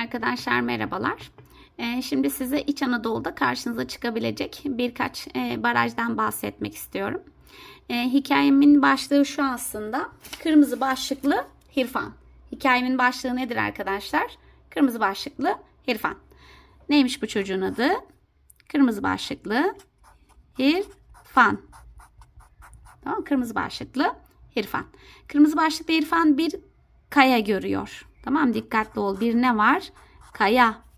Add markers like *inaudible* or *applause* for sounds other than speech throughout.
Arkadaşlar merhabalar. Ee, Şimdi size İç Anadolu'da karşınıza çıkabilecek birkaç e, barajdan bahsetmek istiyorum. Ee, Hikayemin başlığı şu aslında. Kırmızı başlıklı Hirfan. Hikayemin başlığı nedir arkadaşlar? Kırmızı başlıklı Hirfan. Neymiş bu çocuğun adı? Kırmızı başlıklı Hirfan. Tamam Kırmızı başlıklı İrfan. Kırmızı başlıklı İrfan bir kaya görüyor. Tamam dikkatli ol. Bir ne var? Kaya.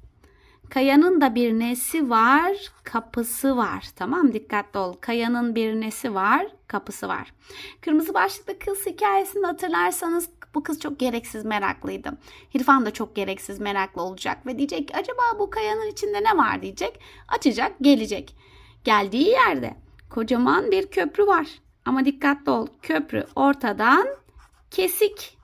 Kayanın da bir nesi var? Kapısı var. Tamam dikkatli ol. Kayanın bir nesi var? Kapısı var. Kırmızı başlıklı kız hikayesini hatırlarsanız bu kız çok gereksiz meraklıydı. İrfan da çok gereksiz meraklı olacak ve diyecek ki acaba bu kayanın içinde ne var diyecek. Açacak gelecek. Geldiği yerde kocaman bir köprü var. Ama dikkatli ol. Köprü ortadan kesik.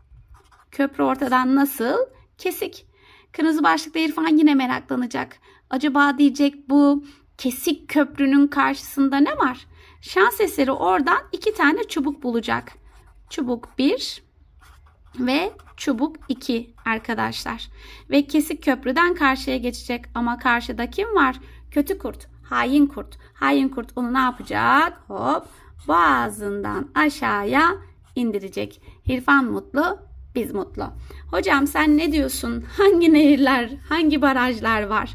Köprü ortadan nasıl? Kesik. Kırmızı başlıklı İrfan yine meraklanacak. Acaba diyecek bu kesik köprünün karşısında ne var? Şans eseri oradan iki tane çubuk bulacak. Çubuk 1 ve çubuk 2 arkadaşlar. Ve kesik köprüden karşıya geçecek. Ama karşıda kim var? Kötü kurt, hain kurt. Hain kurt onu ne yapacak? Hop boğazından aşağıya indirecek. İrfan mutlu, biz mutlu. Hocam sen ne diyorsun? *laughs* Hangi nehirler, hangi barajlar var?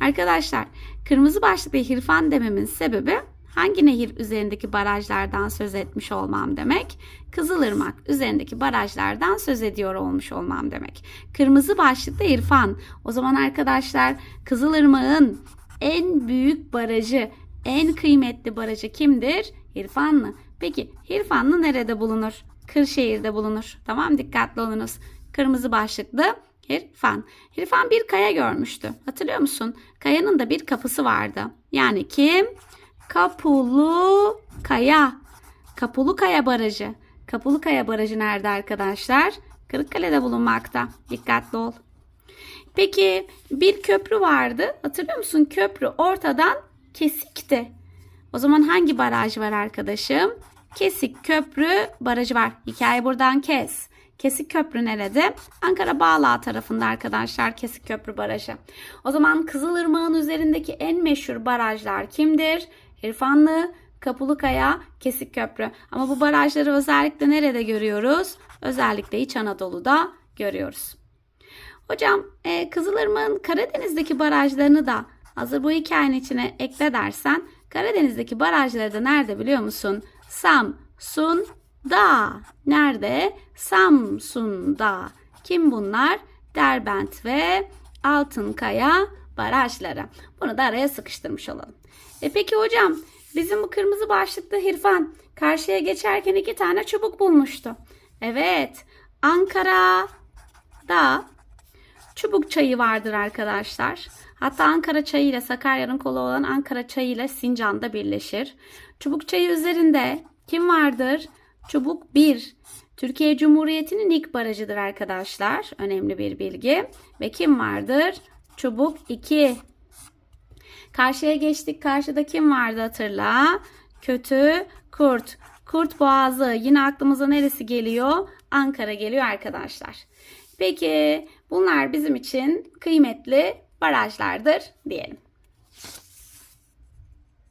Arkadaşlar kırmızı başlıklı İrfan dememin sebebi hangi nehir üzerindeki barajlardan söz etmiş olmam demek? Kızılırmak üzerindeki barajlardan söz ediyor olmuş olmam demek. Kırmızı başlıklı İrfan. O zaman arkadaşlar Kızılırmak'ın en büyük barajı, en kıymetli barajı kimdir? Hirfanlı. Peki Hirfanlı nerede bulunur? Kırşehir'de bulunur. Tamam dikkatli olunuz. Kırmızı başlıklı Hirfan. Hirfan bir kaya görmüştü. Hatırlıyor musun? Kayanın da bir kapısı vardı. Yani kim? Kapulu Kaya. Kapulu Kaya Barajı. Kapulu Kaya Barajı nerede arkadaşlar? Kırıkkale'de bulunmakta. Dikkatli ol. Peki bir köprü vardı. Hatırlıyor musun? Köprü ortadan kesikti. O zaman hangi baraj var arkadaşım? Kesik Köprü barajı var. Hikaye buradan kes. Kesik Köprü nerede? Ankara Bağlağı tarafında arkadaşlar Kesik Köprü barajı. O zaman Kızılırmak'ın üzerindeki en meşhur barajlar kimdir? İrfanlı, Kapılıkaya, Kesik Köprü. Ama bu barajları özellikle nerede görüyoruz? Özellikle İç Anadolu'da görüyoruz. Hocam e, Kızılırmak'ın Karadeniz'deki barajlarını da hazır bu hikayenin içine ekle dersen Karadeniz'deki barajları da nerede biliyor musun? Samsun'da. Nerede? Samsun'da. Kim bunlar? Derbent ve Altınkaya barajları. Bunu da araya sıkıştırmış olalım. E peki hocam bizim bu kırmızı başlıklı Hirfan karşıya geçerken iki tane çubuk bulmuştu. Evet Ankara'da çubuk çayı vardır arkadaşlar. Hatta Ankara çayı ile Sakarya'nın kolu olan Ankara çayı ile Sincan'da birleşir. Çubuk çayı üzerinde kim vardır? Çubuk 1. Türkiye Cumhuriyeti'nin ilk barajıdır arkadaşlar. Önemli bir bilgi. Ve kim vardır? Çubuk 2. Karşıya geçtik. Karşıda kim vardı hatırla? Kötü kurt. Kurt boğazı. Yine aklımıza neresi geliyor? Ankara geliyor arkadaşlar. Peki bunlar bizim için kıymetli barajlardır diyelim.